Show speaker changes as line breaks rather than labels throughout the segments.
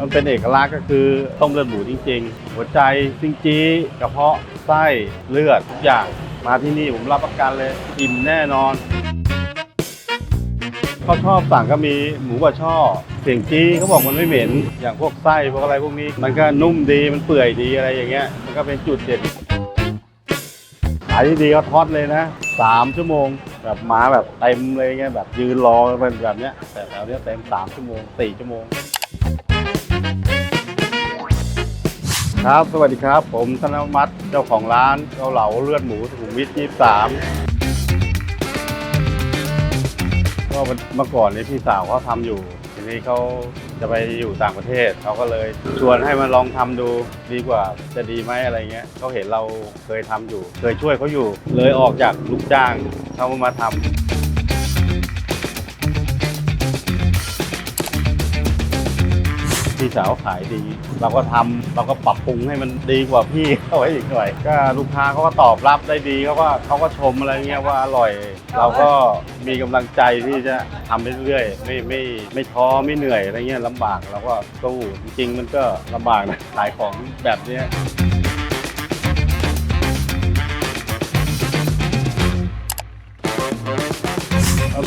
มันเป็นเอกลักษณ์ก็คือต้มเลือดหมูจริง ๆ หัวใจซิงจี้กระเพาะไส้เลือดทุกอย่างมาที่นี่ผมรับประกันเลยอิ่มแน่นอนเขาชอบสั่งก็มีหมูบะช่อเสียงจี้เขาบอกมันไม่เหม็น อย่างพวกไส้พวกอะไรพวกนี้ มันก็นุ่มดีมันเปื่อยดีอะไรอย่างเงี้ย มันก็เป็นจุดเด่นขายดีๆก็ทอดเลยนะสามชั่วโมงแบบมาแบบเต็มเลยเงี้ยแบบยืนรอเป็นแบบเนี้ยแต่แถวเนี้ยเต็มสามชั่วโมงสี่ชั่วโมง ครับ สวัสดีครับ ผมธนมัตเจ้าของร้านเกาเหลาเลือดหมูสุขุมวิทยี่สามก็เมื่อก่อนนี้พี่สาวเขาทำอยู่ ทีนี้เขาจะไปอยู่ต่างประเทศเขาก็เลยชวนให้มาลองทำดูดีกว่าจะดีไหมอะไรเงี้ยเขาเห็นเราเคยทำอยู่ เคยช่วยเขาอยู่ เลยออกจากลูกจ้างเขามาทำ พี่สาวขายดี เราก็ทำเราก็ปรับปรุงให้มันดีกว่าพี่เขาไว้อีกหน่อย ก็ลูกค้าเขาก็ตอบรับได้ดีเขาก็เขาก็ชมอะไรเงี้ยว่าอร่อย เราก็มีกำลังใจที่จะทำไปเรื่อยๆไม่ไม่ไม่ท้อไม่เหนื่อยอะไรเงี้ยลำบากเราก็สู้จริงๆมันก็ลำบากนะขายของแบบเนี้ย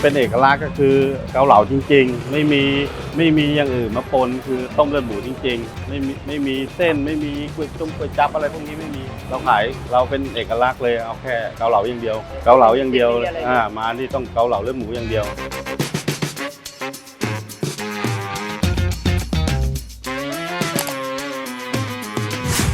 เป็นเอกลักษณ์ก็คือเกาเหลาจริง ๆ ไม่มีไม่มีอย่างอื่นมาปนคือต้มเลือดหมูจริง ๆ ไม่มีไม่มีเส้นไม่มีก๋วยต้มก๋วยจั๊บอะไรพวกนี้ไม่มีเราขายเราเป็นเอกลักษณ์เลยเอาแค่เกาเหลาอย่างเดียว เกาเหลาอย่างเดียวอ่ามาที่ต้องเกาเหลาเลือดหมูอย่างเดียว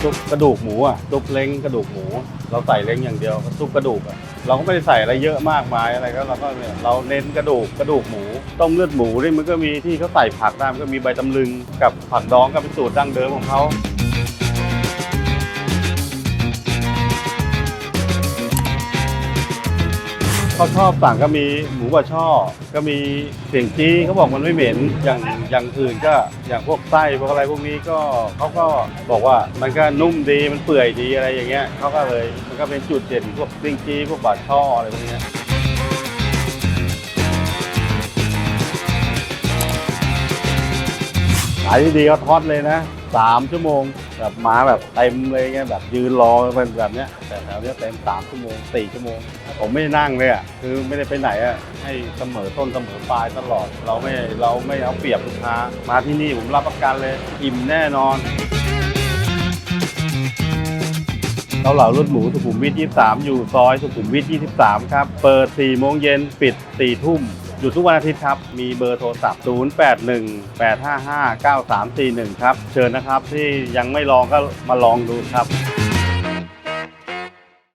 ซุปกระดูกหมูอะซุปเล้งกระดูกหมู เราใส่เล้งอย่างเดียวซุปกระดูกอะเราก็ไม่ได้ใส่อะไรเยอะมากมายอะไรก็เราก็เนี่ยเราเน้นกระดูกกระดูกหมูต้มเลือดหมูนี่มันก็มีที่เขาใส่ผักได้มันก็มีใบตำลึงกับผักดองก็เป็นสูตรดั้งเดิมของเขา ขาชอบสั่งก็มีหมูบะช่อ ก็มีเสียงจี้เขาบอกมันไม่เหม็นอย่างอย่างอื่นก็อย่างพวกไส้พวกอะไรพวกนี้ก็เขาก็บอกว่ามันก็นุ่มดีมันเปื่อยดีอะไรอย่างเงี้ยเขาก็เลยมันก็เป็นจุดเด่นพวกเสียงจี้พวกบะช่ออะไรพวกเนี้ ขายดีก็ทอดเลยนะสามชั่วโมงแบบมาแบบเต็มเลยไงแบบยืนรอเป็นแบบเนี้ยแต่แถวเนี้ยเต็มสามชั่วโมงสี่ชั่วโมง ผมไม่ได้นั่งเลยอะคือไม่ได้ไปไหนอะให้เสมอต้นเสมอปลายตลอด เราไม่เราไม่เอาเปรียบลูกค้ามาที่นี่ผมรับประกันเลย อิ่มแน่นอนเกาเหลารถหมูสุขุมวิท 23 อยู่ซอยสุขุมวิท 23 ครับ เปิด 4 โมงเย็น ปิด 4 ทุ่ม หยุดทุกวันอาทิตย์ครับ มีเบอร์โทรศัพท์ 081 855 9341 ครับ เชิญนะครับที่ยังไม่ลองก็มาลองดูครับ